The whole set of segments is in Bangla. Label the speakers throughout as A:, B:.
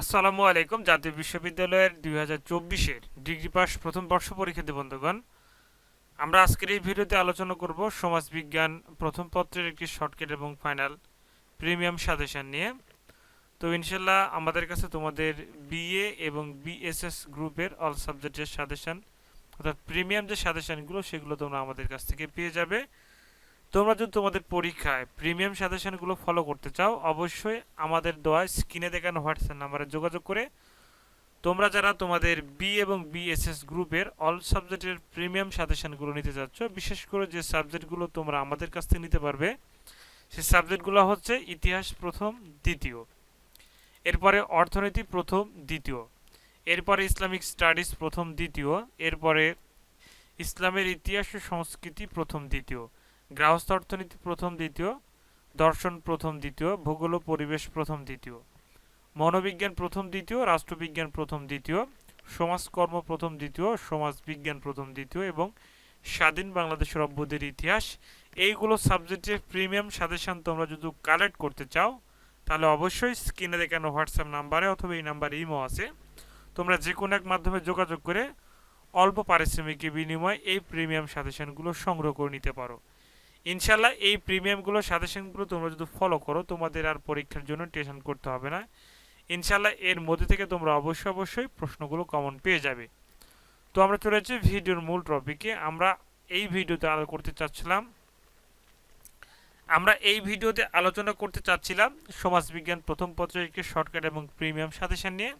A: আসসালামু আলাইকুম, জাতীয় বিশ্ববিদ্যালয়ের দুই হাজার চব্বিশের ডিগ্রি পাস প্রথম বর্ষ পরীক্ষার্থী বন্ধুগণ। আমরা আজকের এই ভিডিওতে আলোচনা করব সমাজবিজ্ঞান প্রথম পত্রের একটি শর্টকাট এবং ফাইনাল প্রিমিয়াম সাজেশন নিয়ে। তো ইনশাল্লাহ আমাদের কাছে তোমাদের বিএ এবং বিএসএস গ্রুপের অল সাবজেক্টের সাজেশন অর্থাৎ প্রিমিয়াম যে সাজেশনগুলো, সেগুলো তোমরা আমাদের কাছ থেকে পেয়ে যাবে। তোমরা যদি তোমাদের পরীক্ষায় প্রিমিয়াম সাজেশনগুলো ফলো করতে চাও, অবশ্যই আমাদের দেওয়া স্ক্রিনে দেখানো হোয়াটসঅ্যাপ নাম্বারে যোগাযোগ করে তোমরা যারা তোমাদের বি এবং বিএসএস গ্রুপের অল সাবজেক্টের প্রিমিয়াম সাজেশনগুলো নিতে চাচ্ছ, বিশেষ করে যে সাবজেক্টগুলো তোমরা আমাদের কাছ থেকে নিতে পারবে, সেই সাবজেক্টগুলো হচ্ছে ইতিহাস প্রথম, দ্বিতীয়। এরপরে অর্থনীতি প্রথম, দ্বিতীয়। এরপরে ইসলামিক স্টাডিজ প্রথম, দ্বিতীয়। এরপরে ইসলামের ইতিহাস ও সংস্কৃতি প্রথম, দ্বিতীয়। গৃহস্থ অর্থনীতি প্রথম দ্বিতীয়, দর্শন প্রথম দ্বিতীয়, ভূগোল পরিবেশ প্রথম দ্বিতীয়। মনোবিজ্ঞান প্রথম দ্বিতীয়, রাষ্ট্রবিজ্ঞান প্রথম দ্বিতীয়, সমাজকর্ম প্রথম দ্বিতীয়, সমাজবিজ্ঞান প্রথম দ্বিতীয় এবং স্বাধীন বাংলাদেশের অভ্যুদের ইতিহাস। এইগুলো সাবজেক্টের প্রিমিয়াম সাজেশন তোমরা যদি কালেক্ট করতে চাও, তাহলে অবশ্যই স্ক্রিনে দেখানো হোয়াটসঅ্যাপ নাম্বারে অথবা এই নাম্বারে ইমো আছে। তোমরা যে কোনো এক মাধ্যমে যোগাযোগ করে অল্প পারিশ্রমিকের বিনিময়ে এই প্রিমিয়াম সাজেশনগুলো সংগ্রহ করে নিতে পারো। ইনশাল্লাহ এই প্রিমিয়ামগুলো সাজেশনগুলো তোমরা যদি ফলো করো, তোমাদের আর পরীক্ষার জন্য টেনশন করতে হবে না। ইনশাল্লাহ এর মধ্যে থেকে তোমরা অবশ্যই অবশ্যই প্রশ্নগুলো কমন পেয়ে যাবে। তো আমরা চলে যাচ্ছি ভিডিওর মূল টপিকে আমরা এই ভিডিওতে আলোচনা করতে চাচ্ছিলাম। আমরা এই ভিডিওতে আলোচনা করতে চাচ্ছিলাম সমাজবিজ্ঞান প্রথম পত্রের একটি শর্টকাট এবং প্রিমিয়াম সাজেশন নিয়ে।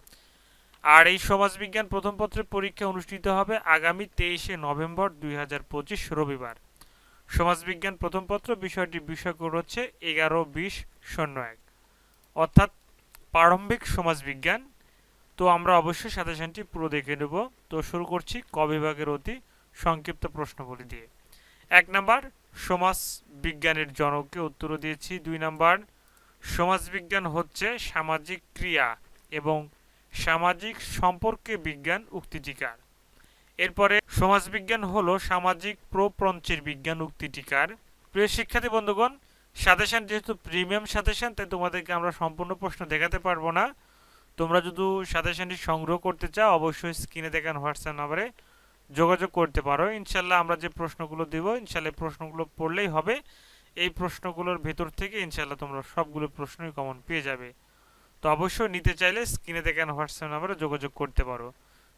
A: আর এই সমাজবিজ্ঞান প্রথম পত্রের পরীক্ষা অনুষ্ঠিত হবে আগামী তেইশে নভেম্বর দুই হাজার পঁচিশ রবিবার। সমাজবিজ্ঞান প্রথম পত্র বিষয়টি বিষয়গুলো হচ্ছে এগারো, বিশ, শূন্য এক। অর্থাৎ প্রারম্ভিক সমাজবিজ্ঞান। তো আমরা অবশ্যই সাজেশনটি পুরো দেখে নেব। তো শুরু করছি ক বিভাগের অতি সংক্ষিপ্ত প্রশ্নগুলি দিয়ে। এক নাম্বার সমাজ বিজ্ঞানের জনককে উত্তর দিয়েছি। দুই নাম্বার, সমাজবিজ্ঞান হচ্ছে সামাজিক ক্রিয়া এবং সামাজিক সম্পর্কে বিজ্ঞান উক্তিটিকার। এরপরে সমাজবিজ্ঞান হলো সামাজিক প্রপঞ্চের বিজ্ঞান উক্তিটিকার প্রিয় শিক্ষার্থী বন্ধুগণ, সাজেশন যেহেতু প্রিমিয়াম সাজেশন, তাই তোমাদেরকে আমরা সম্পূর্ণ প্রশ্ন দেখাতে পারব না। তোমরা যদি সাজেশনটি সংগ্রহ করতে চাও, অবশ্যই স্ক্রিনে দেখান হোয়াটসঅ্যাপ নাম্বারে যোগাযোগ করতে পারো। ইনশাল্লাহ আমরা যে প্রশ্নগুলো দেব ইনশাল্লাহ প্রশ্নগুলো পড়লেই হবে। এই প্রশ্নগুলোর ভেতর থেকে ইনশাল্লাহ তোমরা সবগুলো প্রশ্নই কমন পেয়ে যাবে। তো অবশ্যই নিতে চাইলে স্ক্রিনে দেখান হোয়াটসঅ্যাপ নাম্বারে যোগাযোগ করতে পারো।